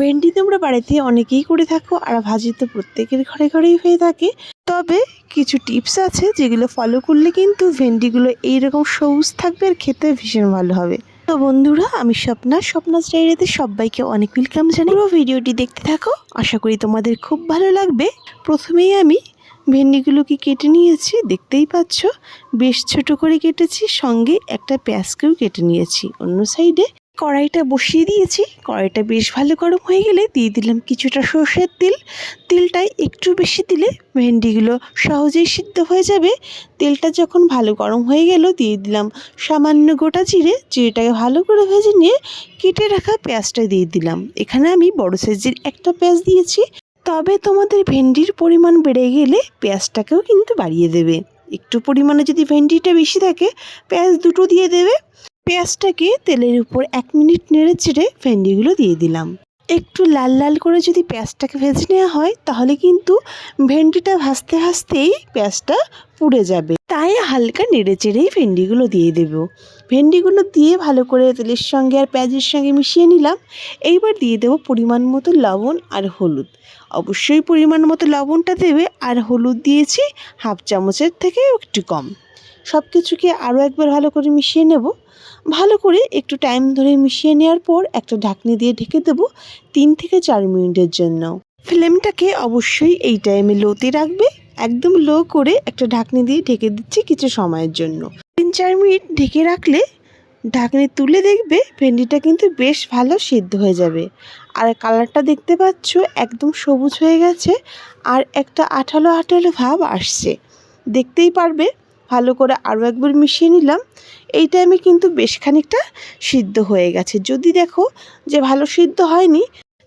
ভেন্ডি তোমরা বাড়িতে অনেকেই করে থাকো, আর ভাজি তো প্রত্যেকের ঘরে ঘরেই হয়ে থাকে। তবে কিছু টিপস আছে যেগুলো ফলো করলে কিন্তু ভেন্ডিগুলো এইরকম সবুজ থাকবে আর খেতে ভীষণ ভালো হবে। তো বন্ধুরা, আমি স্বপ্না স্বপ্না স্টাইরিতে সবাইকে অনেক ওয়েলকাম জানাই। পুরো ভিডিওটি দেখতে থাকো, আশা করি তোমাদের খুব ভালো লাগবে। প্রথমেই আমি ভেন্ডিগুলোকে কেটে নিয়েছি, দেখতেই পাচ্ছ। বেশ ছোট করে কেটেছি, সঙ্গে একটা পেঁয়াজকেও কেটে নিয়েছি। অন্য সাইডে কড়াইটা বসিয়ে দিয়েছি। কড়াইটা বেশ ভালো গরম হয়ে গেলে দিয়ে দিলাম কিছুটা সর্ষের তেল। তেলটাই একটু বেশি দিলে ভেন্ডিগুলো সহজেই সিদ্ধ হয়ে যাবে। তেলটা যখন ভালো গরম হয়ে গেল দিয়ে দিলাম সামান্য গোটা জিরে, জিরেটাকে ভালো করে ভেজে নিয়ে কেটে রাখা পেঁয়াজটা দিয়ে দিলাম। এখানে আমি বড় সাইজের একটা পেঁয়াজ দিয়েছি। তবে তোমাদের ভেন্ডির পরিমাণ বেড়ে গেলে পেঁয়াজটাকেও কিন্তু বাড়িয়ে দেবে। একটু পরিমাণে যদি ভেন্ডিটা বেশি থাকে, পেঁয়াজ দুটো দিয়ে দেবে। পেঁয়াজটাকে তেলের উপর এক মিনিট নেড়ে চেড়ে ভেন্ডিগুলো দিয়ে দিলাম। একটু লাল লাল করে যদি পেঁয়াজটাকে ভেজে নেওয়া হয়, তাহলে কিন্তু ভেন্ডিটা ভাজতে ভাজতেই পেঁয়াজটা পুড়ে যাবে। তাই হালকা নেড়ে চেড়েই ভেন্ডিগুলো দিয়ে দেব। ভেন্ডিগুলো দিয়ে ভালো করে তেলের সঙ্গে আর পেঁয়াজের সঙ্গে মিশিয়ে নিলাম। এইবার দিয়ে দেবো পরিমাণ মতো লবণ আর হলুদ। অবশ্যই পরিমাণ মতো লবণটা দেবে, আর হলুদ দিয়েছি হাফ চামচের থেকে একটু কম। সব কিছুকে আরও একবার ভালো করে মিশিয়ে নেব। ভালো করে একটু টাইম ধরে মিশিয়ে নেওয়ার পর একটা ঢাকনি দিয়ে ঢেকে দেবো তিন থেকে চার মিনিটের জন্য। ফ্লেমটাকে অবশ্যই এই টাইমে লোতে রাখবে। একদম লো করে একটা ঢাকনি দিয়ে ঢেকে দিচ্ছি কিছু সময়ের জন্য। তিন চার মিনিট ঢেকে রাখলে ঢাকনি তুলে দেখবে ভেন্ডিটা কিন্তু বেশ ভালো সিদ্ধ হয়ে যাবে। আর কালারটা দেখতে পাচ্ছ একদম সবুজ হয়ে গেছে আর একটা আঠালো আঠালো ভাব আসছে। দেখতেই পারবে ভালো করে আরও একবার মিশিয়ে নিলাম। এই টাইমে কিন্তু বেশ খানিকটা সিদ্ধ হয়ে গেছে। যদি দেখো যে ভালো সিদ্ধ হয়নি,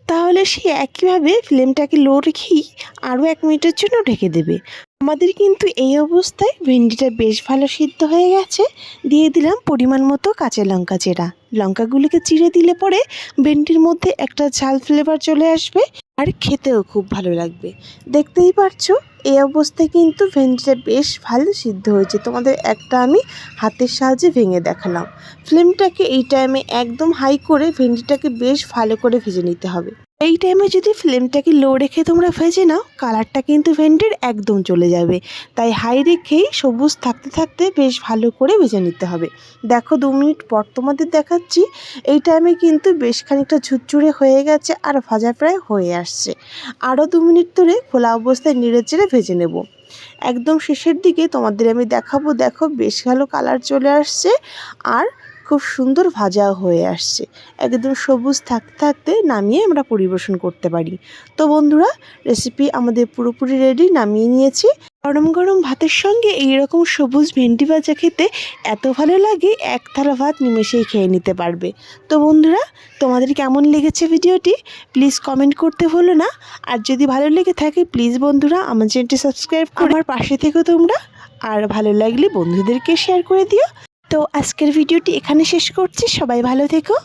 তাহলে সে একইভাবে ফ্লেমটাকে লো রেখেই আরও এক মিনিটের জন্য ঢেকে দেবে। আমাদের কিন্তু এই অবস্থায় ভেন্ডিটা বেশ ভালো সিদ্ধ হয়ে গেছে। দিয়ে দিলাম পরিমাণ মতো কাঁচা লঙ্কা চেরা। লঙ্কাগুলিকে চিড়ে দিলে পরে ভেন্ডির মধ্যে একটা ঝাল ফ্লেভার চলে আসবে আর খেতেও খুব ভালো লাগবে। দেখতেই পারছ, এই অবস্থায় কিন্তু ভেন্ডিটা বেশ ভালো সিদ্ধ হয়েছে। তোমাদের একটা আমি হাতের সাহায্যে ভেঙে দেখালাম। ফ্লেমটাকে এই টাইমে একদম হাই করে ভেন্ডিটাকে বেশ ভালো করে ভেজে নিতে হবে। এই টাইমে যদি ফ্লেমটাকে লো রেখে তোমরা ভেজে নাও কালারটা কিন্তু ভেন্ডির একদম চলে যাবে। তাই হাই রেখেই সবুজ থাকতে থাকতে বেশ ভালো করে ভেজে নিতে হবে। দেখো দু মিনিট পর তোমাদের দেখাচ্ছি, এই টাইমে কিন্তু বেশ খানিকটা ঝুরঝুরে হয়ে গেছে আর ভাজা প্রায় হয়ে আসছে। আরও দু মিনিট ধরে খোলা অবস্থায় নেড়ে চেড়ে ভেজে নেব। একদম শেষের দিকে তোমাদের আমি দেখাবো, দেখো বেশ ভালো কালার চলে আসছে। আর খুব সুন্দর ভাজা হয়ে আসছে। একদম সবুজ থাকতে থাকতে নামিয়ে আমরা পরিবেশন করতে পারি। তো বন্ধুরা রেসিপি আমাদের পুরোপুরি রেডি নামিয়ে নিয়েছি। গরম গরম ভাতের সঙ্গে এইরকম সবুজ ভেন্ডি ভাজা খেতে এত ভালো লাগে এক থালা ভাত নিমেষেই খেয়ে নিতে পারবে। তো বন্ধুরা তোমাদের কেমন লেগেছে ভিডিওটি? প্লিজ কমেন্ট করতে ভুলো না। আর যদি ভালো লেগে থাকে প্লিজ বন্ধুরা আমার চ্যানেলটি সাবস্ক্রাইব করে আমার পাশে থেকো তোমরা। আর ভালো লাগলে বন্ধুদেরকে শেয়ার করে দিও। তো আজকের ভিডিওটি এখানে শেষ করছি। সবাই ভালো থেকো।